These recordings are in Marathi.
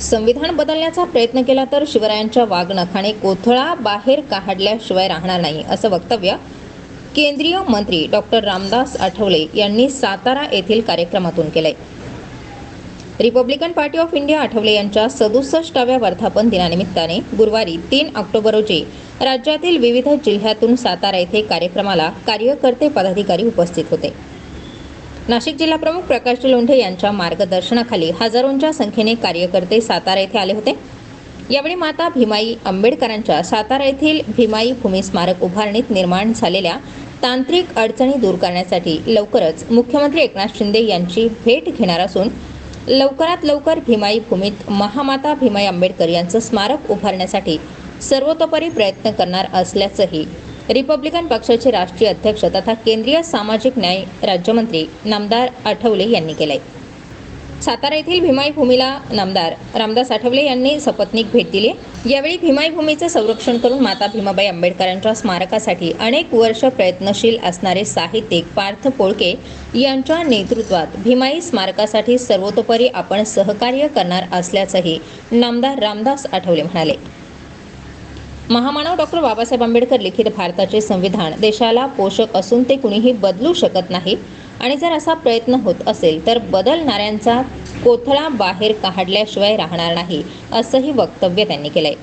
संविधान बदलण्याचा प्रयत्न केला तर शिवरायांच्या वागनखाने कोथळा बाहेर काढल्याशिवाय राहणार नाही असं वक्तव्य केंद्रीय मंत्री डॉक्टर रामदास आठवले यांनी सातारा येथील कार्यक्रमातून केलंय. Republican Party of India Athawale यांच्या सदुसष्टाव्या वर्धापन दिनानिमित्ताने गुरुवारी तीन ऑक्टोबर रोजी राज्यातील विविध जिल्ह्यातून सातारा येथे कार्यक्रमाला कार्यकर्ते पदाधिकारी उपस्थित होते. नाशिक जिल्हाप्रमुख प्रकाश लोंढे यांच्या मार्गदर्शनाखाली हजारोंच्या संख्येने कार्यकर्ते सातारा येथे आले होते. यावेळी माता भीमाई आंबेडकरांच्या सातारा येथील भीमाई भूमी स्मारक उभारणीत निर्माण झालेल्या तांत्रिक अडचणी दूर करण्यासाठी लवकरच मुख्यमंत्री एकनाथ शिंदे यांची भेट घेणार असून लवकरात लवकर भीमाई भूमीत महामाता भीमाई आंबेडकर यांचं स्मारक उभारण्यासाठी सर्वतोपरी प्रयत्न करणार असल्याचंही रिपब्लिकन पक्षाचे राष्ट्रीय अध्यक्ष तथा केंद्रीय सामाजिक न्याय राज्यमंत्री नामदार आठवले यांनी केलंय. सातारा येथील भीमाई भूमीला नामदार रामदास आठवले यांनी सपत्नीक भेट दिली. यावेळी भीमाई भूमीचे संरक्षण करून माता भीमाबाई आंबेडकरांच्या स्मारकासाठी अनेक वर्ष प्रयत्नशील असणारे साहित्यिक पार्थ पोळके यांच्या नेतृत्वात भीमाई स्मारकासाठी सर्वतोपरी आपण सहकार्य करणार असल्याचंही नामदार रामदास आठवले म्हणाले. महामानव डॉक्टर बाबासाहेब आंबेडकर लिखित भारताचे संविधान देशाला पोषक असून ते कुणीही बदलू शकत नाही. आणि जर असा प्रयत्न होत असेल तर बदलणाऱ्यांचा कोथळा बाहेर काढल्याशिवाय राहणार नाही असंही वक्तव्य त्यांनी केलंय.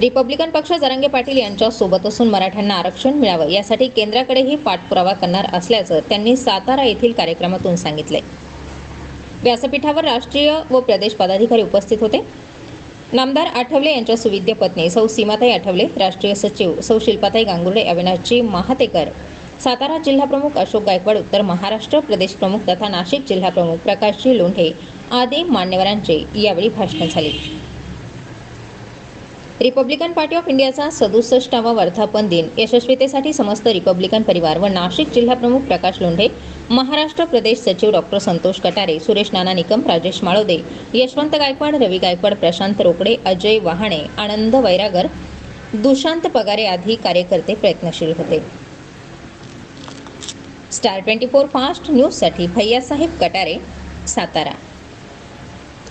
रिपब्लिकन पक्ष जरांगे पाटील यांच्या सोबत असून मराठ्यांना आरक्षण मिळावं यासाठी केंद्राकडेही पाठपुरावा करणार असल्याचं त्यांनी सातारा येथील कार्यक्रमातून सांगितलंय. व्यासपीठावर राष्ट्रीय व प्रदेश पदाधिकारी उपस्थित होते. नामदार आठवले यांच्या सुविद्य पत्नी सौ सीमाताई आठवले राष्ट्रीय सचिव सौ शिल्पाताई गांगुर्डे अविनाशजी महातेकर सातारा जिल्हाप्रमुख अशोक गायकवाड उत्तर महाराष्ट्र प्रदेश प्रमुख तथा नाशिक जिल्हाप्रमुख प्रकाशजी लोंढे आदी मान्यवरांचे यावेळी भाषण झाले. रिपब्लिकन पार्टी ऑफ इंडियाचा सदुसष्टावा वर्धापन दिन. यशस्वीतेसाठी समस्त रिपब्लिकन परिवार व नाशिक जिल्हाप्रमुख प्रकाश लोंढे महाराष्ट्र प्रदेश सचिव डॉक्टर संतोष कटारे सुरेश नाना निकम राजेश माळोदे यशवंत गायकवाड रवी गायकवाड प्रशांत रोकडे अजय वहाणे आनंद वैरागर दुशांत पगारे आदी कार्यकर्ते प्रयत्नशील होते. स्टार ट्वेंटी फोर फास्ट न्यूजसाठी भैयासाहेब कटारे सातारा.